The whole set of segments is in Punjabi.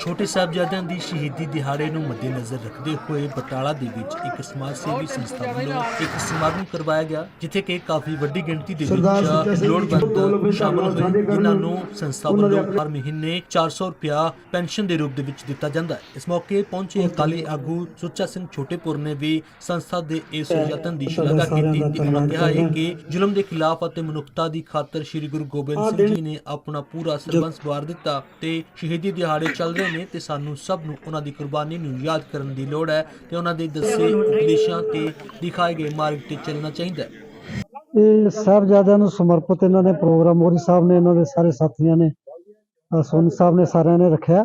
ਛੋਟੇ ਸਾਹਿਬਜ਼ਾਦਿਆਂ ਦੀ ਸ਼ਹੀਦੀ ਦਿਹਾੜੇ ਨੂੰ ਮੱਦੇਨਜ਼ਰ ਰੱਖਦੇ ਹੋਏ ਬਟਾਲਾ ਦੇ ਵਿੱਚ ਇੱਕ ਸਮਾਜ ਸੇਵੀ ਸੰਸਥਾ ਵੱਲੋਂ ਇੱਕ ਸਮਾਗਮ ਕਰਵਾਇਆ ਗਿਆ ਜਿੱਥੇ ਕਿ ਕਾਫੀ ਵੱਡੀ ਗਿਣਤੀ ਦੇ ਵਿੱਚ ਲੋੜਵੰਦ ਸ਼ਾਮਲ ਹੋਏ। ਜਿਨ੍ਹਾਂ ਨੂੰ ਸੰਸਥਾ ਵੱਲੋਂ ਹਰ ਮਹੀਨੇ 400 ਰੁਪਿਆ ਪੈਨਸ਼ਨ ਦੇ ਰੂਪ ਦੇ ਵਿੱਚ ਦਿੱਤਾ ਜਾਂਦਾ ਹੈ। ਇਸ ਮੌਕੇ ਪਹੁੰਚੇ ਅਕਾਲੀ ਆਗੂ ਸੁੱਚਾ ਸਿੰਘ ਛੋਟੇਪੁਰ ਨੇ ਵੀ ਸੰਸਥਾ ਦੇ ਇਸ ਯਤਨ ਦੀ ਸ਼ਲਾਘਾ ਕੀਤੀ। ਤੇ ਉਹਨਾਂ ਕਿਹਾ ਹੈ ਕਿ ਜ਼ੁਲਮ ਦੇ ਖਿਲਾਫ ਅਤੇ ਮਨੁੱਖਤਾ ਦੀ ਖਾਤਰ ਸ੍ਰੀ ਗੁਰੂ ਗੋਬਿੰਦ ਸਿੰਘ ਜੀ ਨੇ ਆਪਣਾ ਪੂਰਾ ਸਰਬੰਸ ਵਾਰ ਦਿੱਤਾ ਤੇ ਸ਼ਹੀਦੀ ਦਿਹਾੜੇ ਚੱਲ ਰਹੇ ਨੇ ਤੇ ਸਾਨੂੰ ਸਭ ਨੂੰ ਉਹਨਾਂ ਦੀ ਕੁਰਬਾਨੀ ਨੂੰ ਯਾਦ ਕਰਨ ਦੀ ਲੋੜ ਹੈ ਤੇ ਉਹਨਾਂ ਦੇ ਦੱਸੇ ਉਪਦੇਸ਼ਾਂ ਤੇ ਦਿਖਾਏ ਗਏ ਮਾਰਗ ਤੇ ਚੱਲਣਾ ਚਾਹੀਦਾ ਹੈ। ਇਹ ਸਾਹਿਬਜ਼ਾਦਿਆਂ ਨੂੰ ਸਮਰਪਿਤ ਇਹਨਾਂ ਨੇ ਪ੍ਰੋਗਰਾਮ ਮੋਰੀ ਸਾਹਿਬ ਨੇ ਇਹਨਾਂ ਦੇ ਸਾਰੇ ਸਾਥੀਆਂ ਨੇ ਅ, ਸਾਹਿਬ ਨੇ ਸਾਰਿਆਂ ਨੇ ਰੱਖਿਆ।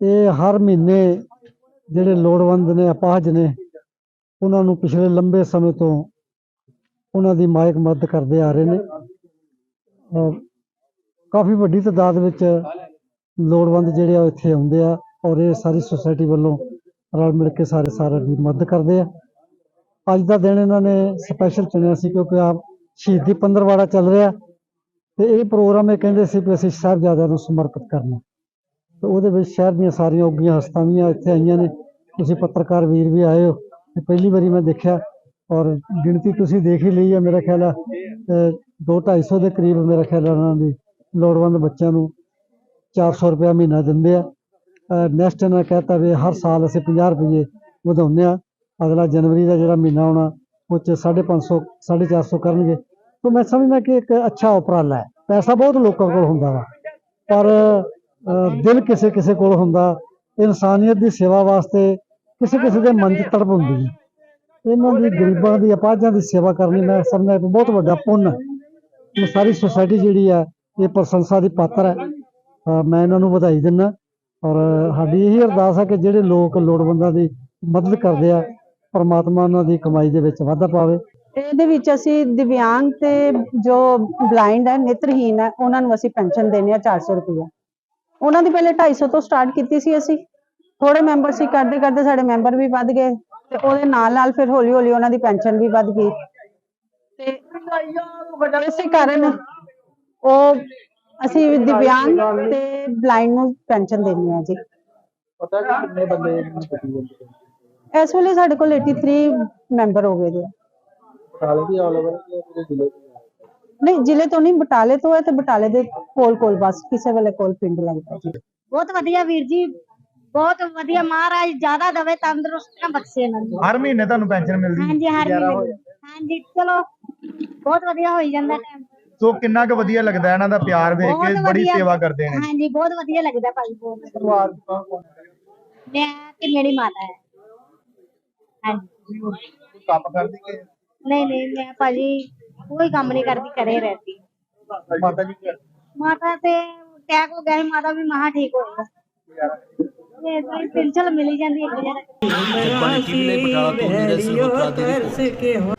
ਇਹ ਹਰ ਮਹੀਨੇ ਜਿਹੜੇ ਲੋੜਵੰਦ ਨੇ ਅਪਾਹਜ ਨੇ ਉਹਨਾਂ ਨੂੰ ਪਿਛਲੇ ਲੰਬੇ ਸਮੇਂ ਤੋਂ ਉਹਨਾਂ ਦੀ ਮਾਇਕ ਮਦਦ ਕਰਦੇ ਆ ਰਹੇ ਨੇ। ਅ, ਕਾਫੀ ਵੱਡੀ ਤਾਦਾਦ ਵਿੱਚ ਲੋੜਵੰਦ ਜਿਹੜੇ ਆ ਉਹ ਇੱਥੇ ਆਉਂਦੇ ਆ ਔਰ ਇਹ ਸਾਰੀ ਸੁਸਾਇਟੀ ਵੱਲੋਂ ਰਲ ਮਿਲ ਕੇ ਸਾਰੇ ਸਾਰਿਆਂ ਦੀ ਮਦਦ ਕਰਦੇ ਆ। ਅੱਜ ਦਾ ਦਿਨ ਇਹਨਾਂ ਨੇ ਸਪੈਸ਼ਲ ਚੁਣਿਆ ਸੀ ਕਿਉਂਕਿ ਆ ਸ਼ਹੀਦੀ ਪੰਦਰਵਾੜਾ ਚੱਲ ਰਿਹਾ ਤੇ ਇਹ ਪ੍ਰੋਗਰਾਮ ਇਹ ਕਹਿੰਦੇ ਸੀ ਕਿ ਅਸੀਂ ਸਾਹਿਬਜ਼ਾਦਿਆਂ ਨੂੰ ਸਮਰਪਿਤ ਕਰਨਾ। ਤੇ ਉਹਦੇ ਵਿੱਚ ਸ਼ਹਿਰ ਦੀਆਂ ਸਾਰੀਆਂ ਉੱਗੀਆਂ ਹਸਤਾਂ ਇੱਥੇ ਆਈਆਂ ਨੇ। ਤੁਸੀਂ ਪੱਤਰਕਾਰ ਵੀਰ ਵੀ ਆਏ ਹੋ, ਤੇ ਪਹਿਲੀ ਵਾਰੀ ਮੈਂ ਦੇਖਿਆ ਔਰ ਗਿਣਤੀ ਤੁਸੀਂ ਦੇਖ ਹੀ ਲਈ ਹੈ ਮੇਰਾ ਖਿਆਲ ਹੈ 2-250 ਦੇ ਕਰੀਬ ਮੇਰਾ ਖਿਆਲ ਹੈ ਉਹਨਾਂ ਦੀ ਲੋੜਵੰਦ ਬੱਚਿਆਂ ਨੂੰ 400 ਰੁਪਏ ਮਹੀਨਾ ਦਿੰਦੇ ਆ। ਨੈਕਸਟ ਇਹਨਾਂ ਕਹਤਾ ਵੀ ਹਰ ਸਾਲ ਅਸੀਂ 50 ਰੁਪਏ ਵਧਾਉਂਦੇ ਆ। ਅਗਲਾ ਜਨਵਰੀ ਦਾ ਜਿਹੜਾ ਮਹੀਨਾ ਆਉਣਾ, ਉਹ 'ਚ 550 450 ਕਰਨਗੇ। ਤਾਂ ਮੈਂ ਸਮਝਦਾ ਕਿ ਇੱਕ ਅੱਛਾ ਉਪਰਾਲਾ ਹੈ। ਪੈਸਾ ਬਹੁਤ ਲੋਕਾਂ ਕੋਲ ਹੁੰਦਾ ਵਾ। ਪਰ ਦਿਲ ਕਿਸੇ ਕਿਸੇ ਕੋਲ ਹੁੰਦਾ। ਇਨਸਾਨੀਅਤ ਦੀ ਸੇਵਾ ਵਾਸਤੇ ਕਿਸੇ ਕਿਸੇ ਦੇ ਮਨ 'ਚ ਤੜਪ ਹੁੰਦੀ ਹੈ। ਇਹਨਾਂ ਦੀ ਗਰੀਬਾਂ ਦੀ, ਅਪਾਹਜਾਂ ਦੀ ਸੇਵਾ ਕਰਨੀ ਮੈਂ ਸਮਝਦਾ ਇੱਕ ਬਹੁਤ ਵੱਡਾ ਪੁੰਨ ਹੈ। ਇਹ ਸਾਰੀ ਸੁਸਾਇਟੀ ਜਿਹੜੀ ਹੈ, ਇਹ ਪ੍ਰਸ਼ੰਸਾ ਦੀ ਪਾਤਰ ਹੈ। ਮੈਂ ਇਹਨਾਂ ਨੂੰ ਵਧਾਈ ਦਿੰਦਾ ਔਰ ਸਾਡੀ ਇਹੀ ਅਰਦਾਸ ਹੈ ਕਿ ਜਿਹੜੇ ਲੋਕ ਲੋੜਵੰਦਾਂ ਦੀ ਮਦਦ ਕਰਦੇ ਆ, ਪਰਮਾਤਮਾ ਉਹਨਾਂ ਦੀ ਕਮਾਈ ਦੇ ਵਿੱਚ ਵਾਧਾ ਪਾਵੇ। ਇਹਦੇ ਵਿੱਚ ਅਸੀਂ ਦਿਵਿਆਂਗ ਤੇ ਜੋ ਬਲਾਈਂਡ ਹੈ ਨੇਤਰਹੀਨ ਹੈ ਉਹਨਾਂ ਨੂੰ ਅਸੀਂ ਪੈਨਸ਼ਨ ਦੇਣੀ ਆ 400 ਰੁਪਏ ਉਹਨਾਂ ਦੀ ਪਹਿਲੇ 250 ਤੋਂ ਸਟਾਰਟ ਕੀਤੀ ਸੀ ਅਸੀਂ। ਥੋੜੇ ਮੈਂਬਰ ਸੀ, ਕਰਦੇ ਕਰਦੇ ਸਾਡੇ ਮੈਂਬਰ ਵੀ ਵੱਧ ਗਏ ਤੇ ਉਹਦੇ ਨਾਲ ਨਾਲ ਫਿਰ ਹੌਲੀ ਹੌਲੀ ਉਹਨਾਂ ਦੀ ਪੈਨਸ਼ਨ ਵੀ ਵੱਧ ਗਈ। ਤੇ ਇਸੇ ਕਾਰਨ ਉਹ ਅਸੀਂ ਦਿਵਿਆਂਗ ਤੇ ਬਲਾਈਂਡ ਨੂੰ ਪੈਨਸ਼ਨ ਦੇਣੀ ਆ ਜੀ। ਪਤਾ ਕਿ ਕਿੰਨੇ ਬੰਦੇ ਇਸ ਵੇਲੇ ਸਾਡੇ ਕੋਲ 83 ਮੈਂਬਰ ਹੋ ਗਏ ਨੇ ਸਾਲ ਦੀ ਆਲ ਓਵਰ ਪੂਰੇ ਜ਼ਿਲ੍ਹੇ ਨਹੀਂ ਜ਼ਿਲ੍ਹੇ ਤੋਂ ਨਹੀਂ ਬਟਾਲੇ ਤੋਂ ਹੈ ਤੇ ਬਟਾਲੇ ਦੇ ਕੋਲ ਕੋਲ ਬਸ ਕਿਸੇ ਵੇਲੇ ਕੋਲ ਪਿੰਡ ਲੱਗਦਾ ਜੀ। ਬਹੁਤ ਵਧੀਆ ਵੀਰ ਜੀ ਬਹੁਤ ਵਧੀਆ ਮਹਾਰਾਜ ਜ਼ਿਆਦਾ ਦਵੇ ਤੰਦਰੁਸਤੀਆਂ ਬਖਸ਼ੇ ਇਹਨਾਂ ਨੂੰ। ਹਰ ਮਹੀਨੇ ਤੁਹਾਨੂੰ ਪੈਨਸ਼ਨ ਮਿਲਦੀ ਹਾਂਜੀ ਹਰ ਮਹੀਨੇ। ਹਾਂਜੀ ਚਲੋ ਬਹੁਤ ਵਧੀਆ ਹੋਈ ਜਾਂਦਾ ਟਾਈਮ ਸੋ ਕਿੰਨਾ ਕੁ ਵਧੀਆ ਲੱਗਦਾ ਇਹਨਾਂ ਦਾ ਪਿਆਰ ਵੇਖ ਕੇ ਬਹੁਤ ਬੜੀ ਵਧੀਆ। ਸੇਵਾ ਕਰਦੇ ਨੇ। ਹਾਂਜੀ ਬਹੁਤ ਵਧੀਆ ਲੱਗਦਾ ਭਾਈ ਬਹੁਤ ਪਰਿਵਾਰ ਚ ਕੌਣ ਕੌਣ ਹੈ? ਮੈਂ ਤੇ ਮੇਰੀ ਮਾਤਾ ਹੈ। ਹਾਂਜੀ। ਕੋਈ ਕੰਮ ਕਰਦੀ ਕਿ? ਨਹੀਂ ਨਹੀਂ ਮੈਂ ਭਾਜੀ ਕੋਈ ਕੰਮ ਨਹੀਂ ਕਰਦੀ ਘਰੇ ਰਹਿਤੀ ਮਾਤਾ ਜੀ ਕੀ ਮਾਤਾ ਤੇ ਅਟੈਕ ਹੋ ਗਿਆ ਸੀ ਮਾਤਾ ਵੀ ਮਹਾ ਠੀਕ ਹੋਏਗਾ ਇਹ ਪੈਨਸ਼ਨ ਮਿਲੀ ਜਾਂਦੀ ਹੈ। ਇੱਕ ਟੀਵੀ ਲਈ ਬਟਾਲਾ ਤੋਂ ਨੀਰਜ ਸਲੋਤਰਾ ਦੀ ਰਿਪੋਰਟ